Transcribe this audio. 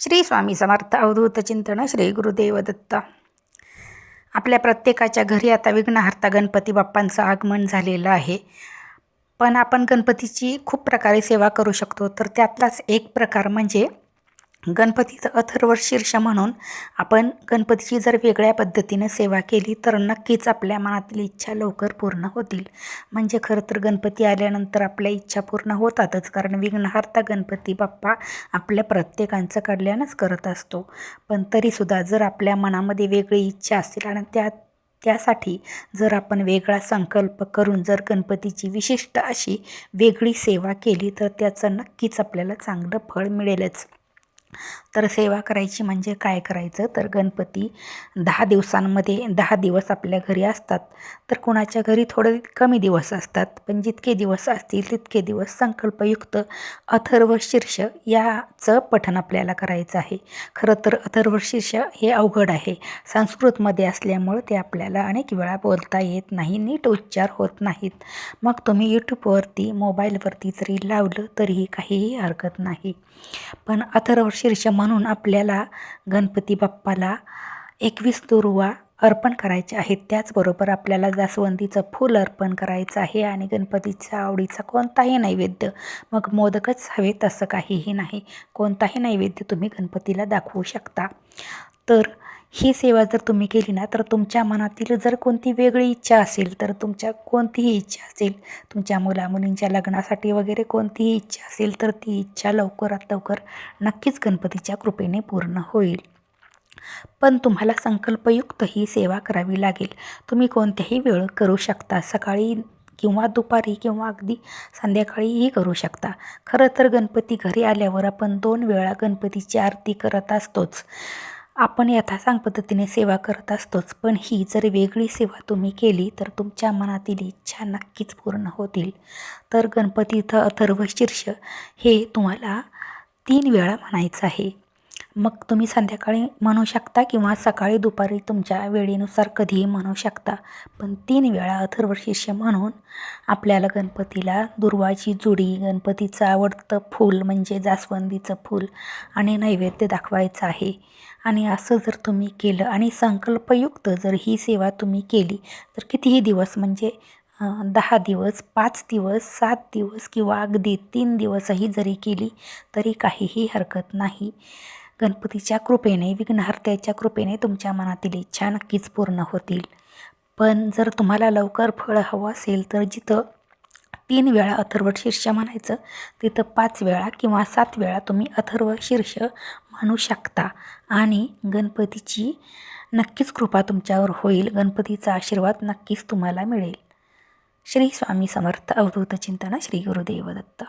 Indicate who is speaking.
Speaker 1: श्री स्वामी समर्थ अवधूत चिंतन श्री गुरुदेव दत्त आपल्या प्रत्येकाच्या घरी आता विघ्नहर्ता गणपती बाप्पांचं आगमन झालेलं आहे. पण आपण गणपतीची खूप प्रकारे सेवा करू शकतो. तर त्यातलाच एक प्रकार म्हणजे गणपतीचं अथर्व शीर्ष म्हणून आपण गणपतीची जर वेगळ्या पद्धतीनं सेवा केली तर नक्कीच आपल्या मनातील इच्छा लवकर पूर्ण होतील. म्हणजे खरं तर गणपती आल्यानंतर आपल्या इच्छा पूर्ण होतातच कारण विघ्नहर्ता गणपती बाप्पा आपल्या प्रत्येकांचं कल्याणच करत असतो. पण तरीसुद्धा जर आपल्या मनामध्ये वेगळी इच्छा असेल आणि त्या त्यासाठी जर आपण वेगळा संकल्प करून जर गणपतीची विशिष्ट अशी वेगळी सेवा केली तर त्याचं नक्कीच आपल्याला चांगलं फळ मिळेलच. तर सेवा करायची म्हणजे काय करायचं? तर गणपती दहा दिवसांमध्ये दहा दिवस आपल्या घरी असतात. तर कुणाच्या घरी थोडे कमी दिवस असतात. पण जितके दिवस असतील तितके दिवस संकल्पयुक्त अथर्व शीर्ष याचं पठण आपल्याला करायचं आहे. खरं तर अथर्व शीर्ष हे अवघड आहे. संस्कृतमध्ये असल्यामुळं ते आपल्याला अनेक वेळा बोलता येत नाही नीट उच्चार होत नाहीत. मग तुम्ही यूट्यूबवरती मोबाईलवरती जरी लावलं तरीही काहीही हरकत नाही. पण अथर्व शीर्ष म्हणून आपल्याला गणपती बाप्पाला एकवीस दुर्वा अर्पण करायचे आहेत. त्याचबरोबर आपल्याला जास्वंदीचं फूल अर्पण करायचं आहे आणि गणपतीच्या आवडीचा कोणताही नैवेद्य मग मोदकच हवे तसं काहीही नाही. कोणताही नैवेद्य तुम्ही गणपतीला दाखवू शकता. तर ही सेवा जर तुम्ही केली ना तर तुमच्या मनातील जर कोणती वेगळी इच्छा असेल तर तुमच्या कोणतीही इच्छा असेल तुमच्या मुला मुलींच्या लग्नासाठी वगैरे कोणतीही इच्छा असेल तर ती इच्छा लवकरात लवकर नक्कीच गणपतीच्या कृपेने पूर्ण होईल. पण तुम्हाला संकल्पयुक्त ही सेवा करावी लागेल. तुम्ही कोणत्याही वेळ करू शकता. सकाळी किंवा दुपारी किंवा अगदी संध्याकाळीही करू शकता. खरं तर गणपती घरी आल्यावर आपण दोन वेळा गणपतीची आरती करत असतोच. आपण यथासांग पद्धतीने सेवा करत असतोच पण ही जर वेगळी सेवा तुम्ही केली तर तुमच्या मनातील इच्छा नक्कीच पूर्ण होतील. तर गणपतीचं अथर्व शीर्ष हे तुम्हाला तीन वेळा म्हणायचं आहे. मग तुम्ही संध्याकाळी म्हणू शकता किंवा सकाळी दुपारी तुमच्या वेळेनुसार कधीही म्हणू शकता. पण तीन वेळा अथर्व शिष्य म्हणून आपल्याला गणपतीला दुर्वाची जुडी गणपतीचं आवडतं फूल म्हणजे जास्वंदीचं फूल आणि नैवेद्य दाखवायचं आहे. आणि असं जर तुम्ही केलं आणि संकल्पयुक्त जर ही सेवा तुम्ही केली तर कितीही दिवस म्हणजे दहा दिवस पाच दिवस सात दिवस किंवा अगदी तीन दिवसही जरी केली तरी काहीही हरकत नाही. गणपतीच्या कृपेने विघ्नहर्त्याच्या कृपेने तुमच्या मनातील इच्छा नक्कीच पूर्ण होतील. पण जर तुम्हाला लवकर फळ हवं असेल तर जिथं तीन वेळा अथर्व शीर्ष म्हणायचं तिथं पाच वेळा किंवा सात वेळा तुम्ही अथर्व शीर्ष म्हणू शकता. आणि गणपतीची नक्कीच कृपा तुमच्यावर होईल. गणपतीचा आशीर्वाद नक्कीच तुम्हाला मिळेल. श्री स्वामी समर्थ अवधूत चिंतन श्री गुरुदेवदत्त.